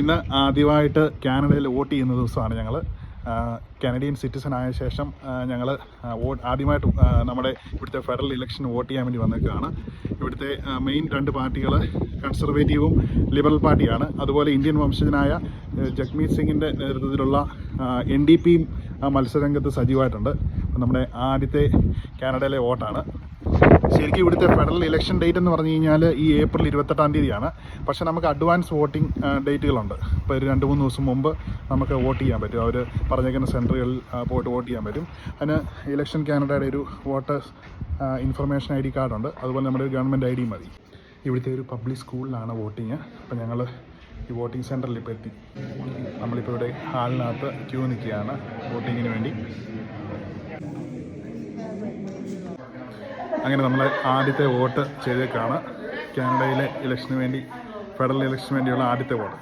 ഇന്ന് ആദ്യമായിട്ട് കാനഡയിൽ വോട്ട് ചെയ്യുന്ന ദിവസമാണ് ഞങ്ങൾ കാനഡിയൻ സിറ്റിസൺ ആയ ശേഷം ഞങ്ങൾ വോട്ട് ആദ്യമായിട്ട് നമ്മുടെ ഇവിടുത്തെ ഫെഡറൽ ഇലക്ഷൻ വോട്ട് ചെയ്യാൻ വേണ്ടി വന്നേക്കാണ്. ഇവിടുത്തെ മെയിൻ രണ്ട് പാർട്ടികൾ കൺസർവേറ്റീവും ലിബറൽ പാർട്ടിയാണ്. അതുപോലെ ഇന്ത്യൻ വംശജനായ ജഗ്മീത് സിംഗിന്റെ നേതൃത്വത്തിലുള്ള എൻ ഡി പിയും മത്സരരംഗത്ത് സജീവമായിട്ടുണ്ട്. നമ്മുടെ ആദ്യത്തെ കാനഡയിലെ വോട്ടാണ്. ശരിക്കും ഇവിടുത്തെ ഫെഡറൽ ഇലക്ഷൻ ഡേറ്റ് എന്ന് പറഞ്ഞു കഴിഞ്ഞാൽ ഈ ഏപ്രിൽ ഇരുപത്തെട്ടാം തീയതിയാണ്. പക്ഷേ നമുക്ക് അഡ്വാൻസ് വോട്ടിംഗ് ഡേറ്റുകളുണ്ട് ഇപ്പോൾ ഒരു രണ്ട് മൂന്ന് ദിവസം മുമ്പ് നമുക്ക് വോട്ട് ചെയ്യാൻ പറ്റും. അവർ പറഞ്ഞേക്കുന്ന സെന്ററുകളിൽ പോയിട്ട് വോട്ട് ചെയ്യാൻ പറ്റും. അതിന് ഇലക്ഷൻ കാനഡയുടെ ഒരു വോട്ടേഴ്സ് ഇൻഫർമേഷൻ ഐ ഡി കാർഡുണ്ട് അതുപോലെ നമ്മുടെ ഒരു ഗവൺമെന്റ് ഐ ഡി മതി. ഇവിടുത്തെ ഒരു പബ്ലിക് സ്കൂളിലാണ് വോട്ടിങ്. അപ്പോൾ ഞങ്ങൾ ഈ വോട്ടിംഗ് സെന്ററിൽ ഇപ്പോൾ എത്തി. നമ്മളിപ്പോൾ ഇവിടെ ഹാളിനകത്ത് ക്യൂ നിൽക്കുകയാണ് വോട്ടിങ്ങിന് വേണ്ടി. അങ്ങനെ നമ്മൾ ആദ്യത്തെ വോട്ട് ചെയ്തേക്കാണ്. കാനഡയിലെ ഇലക്ഷന് വേണ്ടി ഫെഡറൽ ഇലക്ഷന് വേണ്ടിയുള്ള ആദ്യത്തെ വോട്ട്.